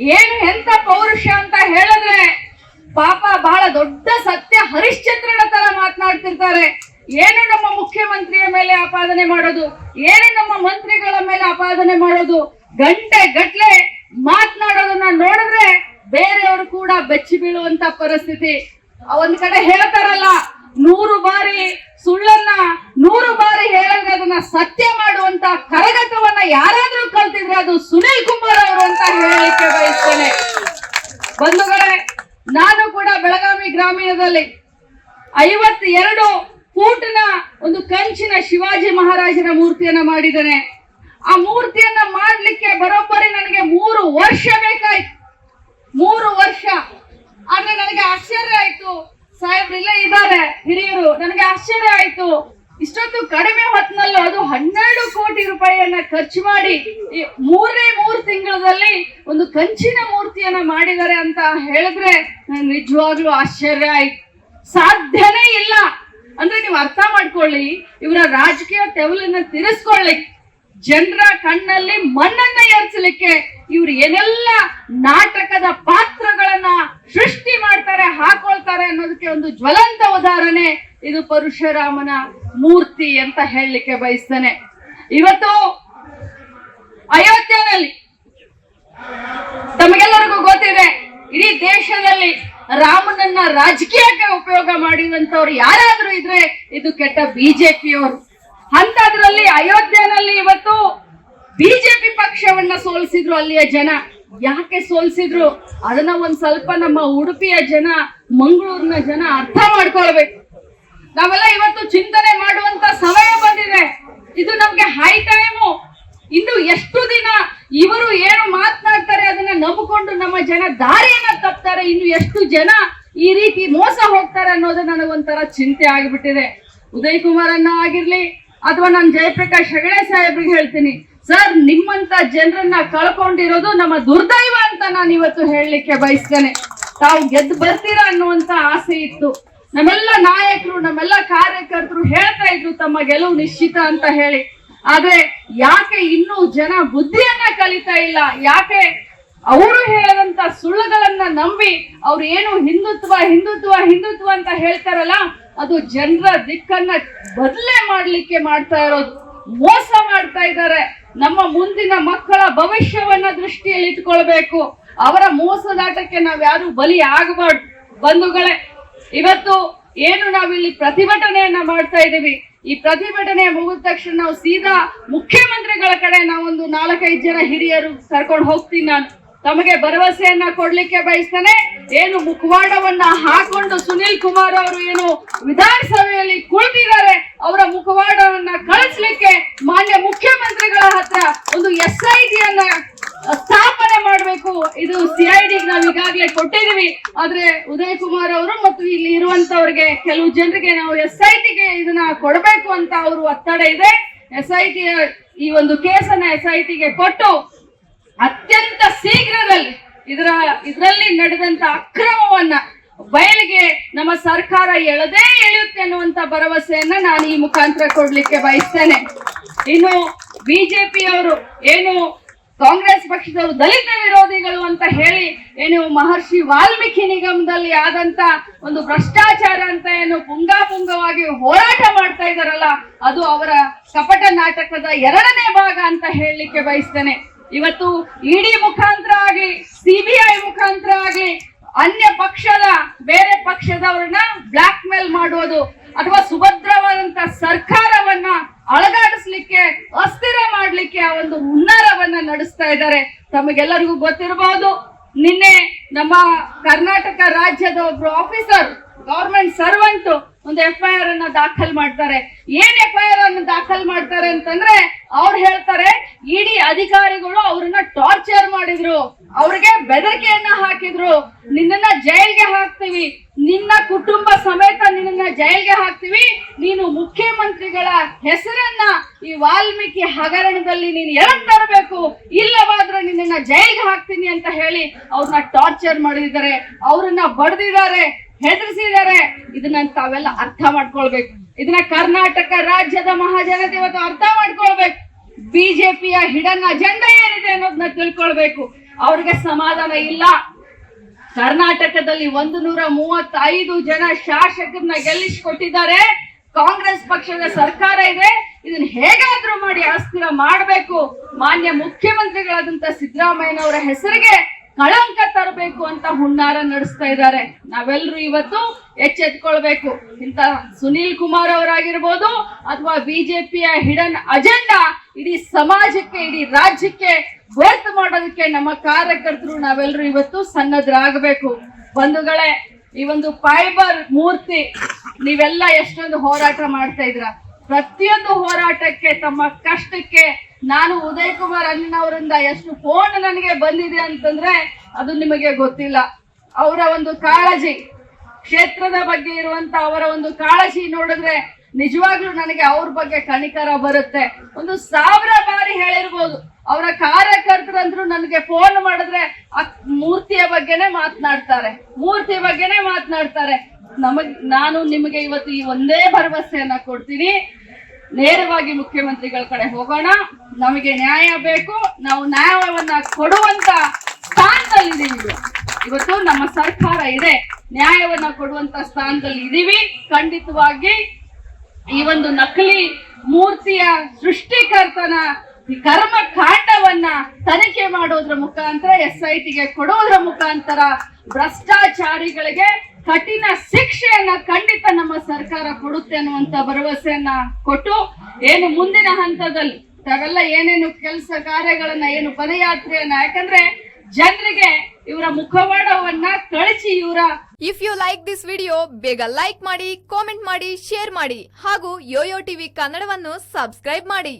ಏನು ಎಂತ ಪೌರುಷ ಅಂತ ಹೇಳಿದ್ರೆ ಪಾಪ ಬಹಳ ದೊಡ್ಡ ಸತ್ಯ ಹರಿಶ್ಚಂದ್ರನ ತರ ಮಾತನಾಡ್ತಿರ್ತಾರೆ. ಏನು ನಮ್ಮ ಮುಖ್ಯಮಂತ್ರಿಯ ಮೇಲೆ ಆಪಾದನೆ ಮಾಡೋದು? ಏನು ನಮ್ಮ ಮಂತ್ರಿಗಳ ಮೇಲೆ ಆಪಾದನೆ ಮಾಡೋದು? ಗಂಟೆ ಗಟ್ಲೆ ಮಾತನಾಡೋದನ್ನ ನೋಡಿದ್ರೆ ಬೇರೆಯವರು ಕೂಡ ಬೆಚ್ಚಿ ಬೀಳುವಂತ ಪರಿಸ್ಥಿತಿ. ಒಂದ್ ಕಡೆ ಹೇಳ್ತಾರಲ್ಲ ನೂರು ಬಾರಿ ಸುಳ್ಳನ್ನ ನೂರು ಬಾರಿ ಹೇಳಿದ್ರೆ ಅದನ್ನ ಸತ್ಯ ಮಾಡುವಂತ ಕರಗತವನ್ನ ಯಾರಾದ್ರೂ ಕಲ್ತಿದ್ರೆ ಅದು ಸುನಿಲ್ ಕುಮಾರ್ ಅವರು ಅಂತ ಹೇಳಲಿಕ್ಕೆ ಬಯಸ್ತೇನೆ ಬಂಧುಗಳೇ ನಾನು ಕೂಡ ಬೆಳಗಾವಿ ಗ್ರಾಮೀಣದಲ್ಲಿ ಐವತ್ ಎರಡು ಫೂಟ್ನ ಒಂದು ಕಂಚಿನ ಶಿವಾಜಿ ಮಹಾರಾಜನ ಮೂರ್ತಿಯನ್ನ ಮಾಡಿದ್ದೇನೆ. ಆ ಮೂರ್ತಿಯನ್ನ ಮಾಡಲಿಕ್ಕೆ ಬರೋಬ್ಬರಿ ನನಗೆ ಮೂರು ವರ್ಷ ಬೇಕಾಯ್ತು. ಮೂರು ವರ್ಷ. ಆದ್ರೆ ನನಗೆ ಆಶ್ಚರ್ಯ ಆಯ್ತು. ಸಾಹೇಬ್ರು ಇಲ್ಲೇ ಇದ್ದಾರೆ, ಹಿರಿಯರು, ನನಗೆ ಆಶ್ಚರ್ಯ ಆಯ್ತು. ಇಷ್ಟೊತ್ತು ಕಡಿಮೆ ಹೊತ್ತಿನಲ್ಲೂ ಅದು ಹನ್ನೆರಡು ಕೋಟಿ ರೂಪಾಯಿಯನ್ನ ಖರ್ಚು ಮಾಡಿ ಈ ಮೂರನೇ ಮೂರು ತಿಂಗಳಲ್ಲಿ ಒಂದು ಕಂಚಿನ ಮೂರ್ತಿಯನ್ನ ಮಾಡಿದ್ದಾರೆ ಅಂತ ಹೇಳಿದ್ರೆ ನಿಜವಾಗ್ಲೂ ಆಶ್ಚರ್ಯ ಆಯ್ತು. ಸಾಧ್ಯನೇ ಇಲ್ಲ. ಅಂದ್ರೆ ನೀವು ಅರ್ಥ ಮಾಡ್ಕೊಳ್ಳಿ, ಇವರ ರಾಜಕೀಯ ತೆವಲನ್ನ ತಿರ್ಸ್ಕೊಳ್ಳಿ. ಜನರ ಕಣ್ಣಲ್ಲಿ ಮಣ್ಣನ್ನ ಏರ್ಸಲಿಕ್ಕೆ ಇವ್ರು ಏನೆಲ್ಲ ನಾಟಕದ ಪಾತ್ರಗಳನ್ನ ಸೃಷ್ಟಿ ಮಾಡ್ತಾರೆ, ಹಾಕೊಳ್ತಾರೆ ಅನ್ನೋದಕ್ಕೆ ಒಂದು ಜ್ವಲಂತ ಉದಾಹರಣೆ ಇದು ಪರಶುರಾಮನ ಮೂರ್ತಿ ಅಂತ ಹೇಳಲಿಕ್ಕೆ ಬಯಸ್ತೇನೆ. ಇವತ್ತು ಅಯೋಧ್ಯೆಯಲ್ಲಿ ತಮಗೆಲ್ಲರಿಗೂ ಗೊತ್ತಿದೆ, ಇಡೀ ದೇಶದಲ್ಲಿ ರಾಮನನ್ನ ರಾಜಕೀಯಕ್ಕೆ ಉಪಯೋಗ ಮಾಡಿದಂತವ್ರು ಯಾರಾದ್ರೂ ಇದ್ರೆ ಇದು ಕೆಟ್ಟ ಬಿಜೆಪಿಯವರು. ಅಂತದ್ರಲ್ಲಿ ಅಯೋಧ್ಯೆನಲ್ಲಿ ಇವತ್ತು ಬಿಜೆಪಿ ಪಕ್ಷವನ್ನ ಸೋಲಿಸಿದ್ರು ಅಲ್ಲಿಯ ಜನ. ಯಾಕೆ ಸೋಲಿಸಿದ್ರು? ಅದನ್ನ ಒಂದ್ ಸ್ವಲ್ಪ ನಮ್ಮ ಉಡುಪಿಯ ಜನ, ಮಂಗಳೂರಿನ ಜನ ಅರ್ಥ ಮಾಡ್ಕೊಳ್ಬೇಕು. ನಾವೆಲ್ಲ ಇವತ್ತು ಚಿಂತನೆ ಮಾಡುವಂತ ಸಮಯ ಬಂದಿದೆ. ಇದು ನಮ್ಗೆ ಹೈ ಟೈಮು ಇನ್ನು ಎಷ್ಟು ದಿನ ಇವರು ಏನು ಮಾತನಾಡ್ತಾರೆ ಅದನ್ನ ನಂಬಿಕೊಂಡು ನಮ್ಮ ಜನ ದಾರಿಯನ್ನ ತಪ್ತಾರೆ. ಇನ್ನು ಎಷ್ಟು ಜನ ಈ ರೀತಿ ಮೋಸ ಹೋಗ್ತಾರೆ ಅನ್ನೋದು ನನಗೊಂಥರ ಚಿಂತೆ ಆಗಿಬಿಟ್ಟಿದೆ. ಉದಯ್ ಕುಮಾರನ್ನ ಆಗಿರ್ಲಿ ಅಥವಾ ನಾನು ಜಯಪ್ರಕಾಶ್ ಹೆಗಡೆ ಸಾಹೇಬ್ರಿಗೆ ಹೇಳ್ತೀನಿ. ಸರ್, ನಿಮ್ಮಂತ ಜನರನ್ನ ಕಳ್ಕೊಂಡಿರೋದು ನಮ್ಮ ದುರ್ದೈವ ಅಂತ ನಾನು ಇವತ್ತು ಹೇಳಲಿಕ್ಕೆ ಬಯಸ್ತೇನೆ. ತಾವು ಗೆದ್ದು ಬರ್ತೀರಾ ಅನ್ನುವಂತ ಆಸೆ ಇತ್ತು. ನಮ್ಮೆಲ್ಲ ನಾಯಕರು, ನಮ್ಮೆಲ್ಲ ಕಾರ್ಯಕರ್ತರು ಹೇಳ್ತಾ ಇದ್ರು ತಮ್ಮ ಗೆಲುವು ನಿಶ್ಚಿತ ಅಂತ ಹೇಳಿ. ಆದ್ರೆ ಯಾಕೆ ಇನ್ನೂ ಜನ ಬುದ್ಧಿಯನ್ನ ಕಲಿತಾ ಇಲ್ಲ? ಯಾಕೆ ಅವರು ಹೇಳದಂತ ಸುಳ್ಳುಗಳನ್ನ ನಂಬಿ ಅವ್ರು ಏನು ಹಿಂದುತ್ವ ಹಿಂದುತ್ವ ಹಿಂದುತ್ವ ಅಂತ ಹೇಳ್ತಾರಲ್ಲ, ಅದು ಜನರ ದಿಕ್ಕನ್ನ ಬದಲೇ ಮಾಡ್ಲಿಕ್ಕೆ ಮಾಡ್ತಾ ಇರೋದು. ಮೋಸ ಮಾಡ್ತಾ ಇದ್ದಾರೆ. ನಮ್ಮ ಮುಂದಿನ ಮಕ್ಕಳ ಭವಿಷ್ಯವನ್ನ ದೃಷ್ಟಿಯಲ್ಲಿ ಇಟ್ಕೊಳ್ಬೇಕು ಅವರ ಮೋಸದಾಟಕ್ಕೆ ನಾವ್ ಯಾರು ಬಲಿ ಆಗಬಾರ್ದು. ಬಂಧುಗಳೇ ಇವತ್ತು ಏನು ನಾವಿಲ್ಲಿ ಪ್ರತಿಭಟನೆಯನ್ನ ಮಾಡ್ತಾ ಇದ್ದೀವಿ? ಈ ಪ್ರತಿಭಟನೆ ಮುಗಿದ ತಕ್ಷಣ ನಾವು ಸೀದಾ ಮುಖ್ಯಮಂತ್ರಿಗಳ ಕಡೆ ನಾವೊಂದು ನಾಲ್ಕೈದು ಜನ ಹಿರಿಯರು ಕರ್ಕೊಂಡು ಹೋಗ್ತೀನಿ ನಾನು. ತಮಗೆ ಭರವಸೆಯನ್ನ ಕೊಡ್ಲಿಕ್ಕೆ ಬಯಸ್ತಾನೆ. ಏನು ಮುಖವಾಡವನ್ನ ಹಾಕೊಂಡು ಸುನಿಲ್ ಕುಮಾರ್ ಅವರು ಏನು ವಿಧಾನಸಭೆಯಲ್ಲಿ ಕುಳಿತಿದ್ದಾರೆ, ಅವರ ಮುಖವಾಡವನ್ನ ಕಳಿಸ್ಲಿಕ್ಕೆ ಮಾನ್ಯ ಮುಖ್ಯಮಂತ್ರಿಗಳ ಹತ್ರ ಒಂದು ಎಸ್ ಐ ಟಿಯನ್ನ ಸ್ಥಾಪನೆ ಮಾಡಬೇಕು ಇದು ಸಿ ಐ ಡಿ ನಾವು ಈಗಾಗಲೇ ಕೊಟ್ಟಿದೀವಿ ಆದ್ರೆ ಉದಯ್ ಕುಮಾರ್ ಅವರು ಮತ್ತು ಇಲ್ಲಿ ಇರುವಂತವ್ರಿಗೆ ಕೆಲವು ಜನರಿಗೆ ನಾವು ಎಸ್ ಐ ಟಿಗೆ ಇದನ್ನ ಕೊಡಬೇಕು ಅಂತ ಅವರು ಒತ್ತಡ ಇದೆ. ಎಸ್ ಐ ಟಿ ಈ ಒಂದು ಕೇಸನ್ನ ಎಸ್ ಐ ಟಿಗೆ ಕೊಟ್ಟು ಅತ್ಯಂತ ಶೀಘ್ರದಲ್ಲಿ ಇದರ ಇದರಲ್ಲಿ ನಡೆದಂತ ಅಕ್ರಮವನ್ನ ಬಯಲಿಗೆ ನಮ್ಮ ಸರ್ಕಾರ ಎಳದೇ ಎಳೆಯುತ್ತೆ ಅನ್ನುವಂತ ಭರವಸೆಯನ್ನ ನಾನು ಈ ಮುಖಾಂತರ ಕೊಡ್ಲಿಕ್ಕೆ ಬಯಸ್ತೇನೆ. ಇನ್ನು ಬಿಜೆಪಿಯವರು ಏನು ಕಾಂಗ್ರೆಸ್ ಪಕ್ಷದವರು ದಲಿತ ವಿರೋಧಿಗಳು ಅಂತ ಹೇಳಿ ಏನು ಮಹರ್ಷಿ ವಾಲ್ಮೀಕಿ ನಿಗಮದಲ್ಲಿ ಆದಂತ ಒಂದು ಭ್ರಷ್ಟಾಚಾರ ಅಂತ ಏನು ಪುಂಗಾಪುಂಗವಾಗಿ ಹೋರಾಟ ಮಾಡ್ತಾ ಇದಾರಲ್ಲ ಅದು ಅವರ ಕಪಟ ನಾಟಕದ ಎರಡನೇ ಭಾಗ ಅಂತ ಹೇಳಲಿಕ್ಕೆ ಬಯಸ್ತೇನೆ. ಇವತ್ತು ಇಡಿ ಮುಖಾಂತರ ಆಗ್ಲಿ, ಸಿಬಿಐ ಮುಖಾಂತರ ಆಗ್ಲಿ, ಅನ್ಯ ಪಕ್ಷದ, ಬೇರೆ ಪಕ್ಷದವ್ರನ್ನ ಬ್ಲಾಕ್ ಮೇಲ್ ಮಾಡುವುದು ಅಥವಾ ಸುಭದ್ರವಾದಂತ ಸರ್ಕಾರವನ್ನ ಅಳಗಾಡಿಸ್ಲಿಕ್ಕೆ, ಅಸ್ಥಿರ ಮಾಡ್ಲಿಕ್ಕೆ ಆ ಒಂದು ಹುನ್ನಾರವನ್ನ ನಡೆಸ್ತಾ ಇದ್ದಾರೆ. ತಮಗೆಲ್ಲರಿಗೂ ಗೊತ್ತಿರಬಹುದು ನಿನ್ನೆ ನಮ್ಮ ಕರ್ನಾಟಕ ರಾಜ್ಯದ ಒಬ್ರು ಆಫೀಸರ್ ಗವರ್ಮೆಂಟ್ ಸರ್ವೆಂಟ್ ಒಂದು ಎಫ್ ಐ ಆರ್ ಅನ್ನ ದಾಖಲ್ ಮಾಡ್ತಾರೆ. ಏನ್ ಎಫ್ ಐ ಆರ್ ಅನ್ನು ದಾಖಲ್ ಮಾಡ್ತಾರೆ ಅಂತಂದ್ರೆ ಅವ್ರು ಹೇಳ್ತಾರೆ, ಇಡಿ ಅಧಿಕಾರಿಗಳು ಅವ್ರನ್ನ ಟಾರ್ಚರ್ ಮಾಡಿದ್ರು. ಅವ್ರಿಗೆ ಬೆದರಿಕೆಯನ್ನ ಹಾಕಿದ್ರು. ನಿನ್ನ ಜೈಲ್ಗೆ ಹಾಕ್ತೀವಿ. ನಿನ್ನ ಕುಟುಂಬ ಸಮೇತ ನಿನ್ನ ಜೈಲ್ಗೆ ಹಾಕ್ತೀವಿ. ನೀನು ಮುಖ್ಯಮಂತ್ರಿಗಳ ಹೆಸರನ್ನ ಈ ವಾಲ್ಮೀಕಿ ಹಗರಣದಲ್ಲಿ ನೀನು ಎರಡ್ ತರಬೇಕು. ಇಲ್ಲವಾದ್ರೆ ನಿನ್ನ ಜೈಲ್ಗೆ ಹಾಕ್ತೀನಿ ಅಂತ ಹೇಳಿ ಅವ್ರನ್ನ ಟಾರ್ಚರ್ ಮಾಡಿದ್ದಾರೆ. ಅವ್ರನ್ನ ಬಡ್ದಿದ್ದಾರೆ. ಹೆದರ್ಸಿದ್ದಾರೆ. ಇದನ್ನ ತಾವೆಲ್ಲ ಅರ್ಥ ಮಾಡ್ಕೊಳ್ಬೇಕು. ಇದನ್ನ ಕರ್ನಾಟಕ ರಾಜ್ಯದ ಮಹಾಜನತೆ ಇವತ್ತು ಅರ್ಥ ಮಾಡ್ಕೊಳ್ಬೇಕು. ಬಿಜೆಪಿಯ ಹಿಡನ್ ಅಜೆಂಡಾ ಏನಿದೆ ಅನ್ನೋದನ್ನ ತಿಳ್ಕೊಳ್ಬೇಕು. ಅವ್ರಿಗೆ ಸಮಾಧಾನ ಇಲ್ಲ. ಕರ್ನಾಟಕದಲ್ಲಿ ಒಂದು ನೂರ ಮೂವತ್ತೈದು ಜನ ಶಾಸಕರನ್ನ ಗೆಲ್ಲಿಸಿಕೊಟ್ಟಿದ್ದಾರೆ. ಕಾಂಗ್ರೆಸ್ ಪಕ್ಷದ ಸರ್ಕಾರ ಇದೆ. ಇದನ್ನ ಹೇಗಾದ್ರೂ ಮಾಡಿ ಅಸ್ಥಿರ ಮಾಡಬೇಕು. ಮಾನ್ಯ ಮುಖ್ಯಮಂತ್ರಿಗಳಾದಂತ ಸಿದ್ದರಾಮಯ್ಯನವರ ಹೆಸರಿಗೆ ಕಳಂಕ ತರಬೇಕು ಅಂತ ಹುನ್ನಾರ ನಡೆಸ್ತಾ ಇದ್ದಾರೆ. ನಾವೆಲ್ಲರೂ ಇವತ್ತು ಎಚ್ಚೆತ್ಕೊಳ್ಬೇಕು. ಇಂತ ಸುನೀಲ್ ಕುಮಾರ್ ಅವರಾಗಿರ್ಬೋದು ಅಥವಾ ಬಿಜೆಪಿಯ ಹಿಡನ್ ಅಜೆಂಡಾ ಇಡೀ ಸಮಾಜಕ್ಕೆ, ಇಡೀ ರಾಜ್ಯಕ್ಕೆ ವ್ಯರ್ಥ ಮಾಡೋದಕ್ಕೆ ನಮ್ಮ ಕಾರ್ಯಕರ್ತರು ನಾವೆಲ್ಲರೂ ಇವತ್ತು ಸನ್ನದ್ಧರಾಗಬೇಕು ಬಂಧುಗಳೇ, ಈ ಒಂದು ಫೈಬರ್ ಮೂರ್ತಿ, ನೀವೆಲ್ಲ ಎಷ್ಟೊಂದು ಹೋರಾಟ ಮಾಡ್ತಾ ಇದ್ರ ಪ್ರತಿಯೊಂದು ಹೋರಾಟಕ್ಕೆ, ತಮ್ಮ ಕಷ್ಟಕ್ಕೆ ನಾನು ಉದಯ್ ಕುಮಾರ್ ಅಣ್ಣನವರಿಂದ ಎಷ್ಟು ಫೋನ್ ನನಗೆ ಬಂದಿದೆ ಅಂತಂದ್ರೆ ಅದು ನಿಮಗೆ ಗೊತ್ತಿಲ್ಲ. ಅವರ ಒಂದು ಕಾಳಜಿ, ಕ್ಷೇತ್ರದ ಬಗ್ಗೆ ಇರುವಂತ ಅವರ ಒಂದು ಕಾಳಜಿ ನೋಡಿದ್ರೆ ನಿಜವಾಗ್ಲೂ ನನಗೆ ಅವ್ರ ಬಗ್ಗೆ ಕಣಿಕರ ಬರುತ್ತೆ. ಒಂದು ಸಾವಿರ ಬಾರಿ ಹೇಳಿರ್ಬೋದು. ಅವರ ಕಾರ್ಯಕರ್ತರಂದ್ರು ನನಗೆ ಫೋನ್ ಮಾಡಿದ್ರೆ ಆ ಮೂರ್ತಿಯ ಬಗ್ಗೆನೆ ಮಾತನಾಡ್ತಾರೆ. ಮೂರ್ತಿ ಬಗ್ಗೆನೆ ಮಾತನಾಡ್ತಾರೆ. ನಮಗ್, ನಾನು ನಿಮಗೆ ಇವತ್ತು ಈ ಒಂದೇ ಭರವಸೆಯನ್ನ ಕೊಡ್ತೀನಿ. ನೇರವಾಗಿ ಮುಖ್ಯಮಂತ್ರಿಗಳ ಕಡೆ ಹೋಗೋಣ. ನಮಗೆ ನ್ಯಾಯ ಬೇಕು. ನಾವು ನ್ಯಾಯವನ್ನ ಕೊಡುವಂತ ಸ್ಥಾನದಲ್ಲಿ ಇದೀವಿ ಇವತ್ತು ನಮ್ಮ ಸರ್ಕಾರ ಇದೆ. ನ್ಯಾಯವನ್ನ ಕೊಡುವಂತ ಸ್ಥಾನದಲ್ಲಿ ಇದೀವಿ. ಖಂಡಿತವಾಗಿ ಈ ಒಂದು ನಕಲಿ ಮೂರ್ತಿಯ ಸೃಷ್ಟಿಕರ್ತನ ಕರ್ಮ ಕಾಂಡವನ್ನ ತನಿಖೆ ಮಾಡೋದ್ರ ಮುಖಾಂತರ, ಎಸ್ ಐ ಟಿಗೆ ಕೊಡೋದ್ರ ಮುಖಾಂತರ ಭ್ರಷ್ಟಾಚಾರಿಗಳಿಗೆ ಕಠಿಣ ಶಿಕ್ಷೆಯನ್ನ ಖಂಡಿತ ನಮ್ಮ ಸರ್ಕಾರ ಕೊಡುತ್ತೆ ಅನ್ನುವಂತ ಭರವಸೆಯನ್ನ ಕೊಟ್ಟು ಏನು ಮುಂದಿನ ಹಂತದಲ್ಲಿ ತಾವೆಲ್ಲ ಏನೇನು ಕೆಲಸ ಕಾರ್ಯಗಳನ್ನ, ಏನು ಪದಯಾತ್ರೆಯನ್ನ, ಯಾಕಂದ್ರೆ ಜನರಿಗೆ ಇವರ ಮುಖವಾಡವನ್ನ ಕಳಿಸಿ ಇವರ if you like this video ಬೇಗ ಲೈಕ್ ಮಾಡಿ ಕಾಮೆಂಟ್ ಮಾಡಿ ಶೇರ್ ಮಾಡಿ ಹಾಗೂ ಯೋಯೋ ಟಿವಿ ಕನ್ನಡವನ್ನು ಸಬ್ಸ್ಕ್ರೈಬ್ ಮಾಡಿ.